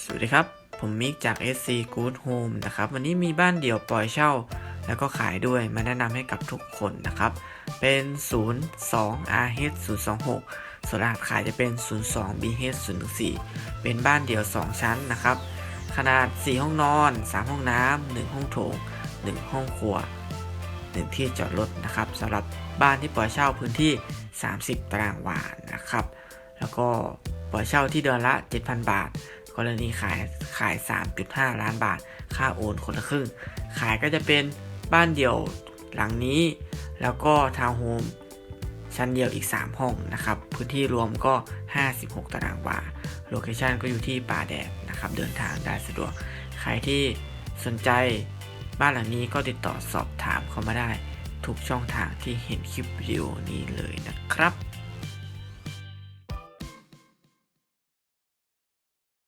สวัสดีครับ ผมมิกจาก SC Good Home นะครับ วันนี้มีบ้านเดี่ยวปล่อยเช่า แล้วก็ขายด้วยมาแนะนำให้กับทุกคนนะครับ เป็น 02 RH 026ส่วนรหัสขายจะเป็น 02 BH 014เป็นบ้านเดี่ยว 2 ชั้นนะครับ ขนาด 4 ห้องนอน 3 ห้องน้ำ 1 ห้องโถง 1 ห้องครัว 1 ที่จอดรถนะครับสำหรับบ้านที่ปล่อยเช่าพื้นที่ 30 ตารางวานะครับ แล้วก็ปล่อยเช่าที่เดือนละ 7,000 บาท กรณีขายขาย 3.5 ล้านบาท ค่าโอนคนละครึ่ง ขายก็จะเป็นบ้านเดี่ยวหลังนี้ แล้วก็ทาวน์โฮมชั้นเดียวอีก 3 ห้องนะครับ พื้นที่รวมก็ 56 ตารางวา โลเคชันก็อยู่ที่ป่าแดดนะครับ เดินทางได้สะดวก ใครที่สนใจบ้านหลังนี้ก็ติดต่อสอบถามเข้ามาได้ ทุกช่องทางที่เห็นคลิปวิดีโอนี้เลยนะครับ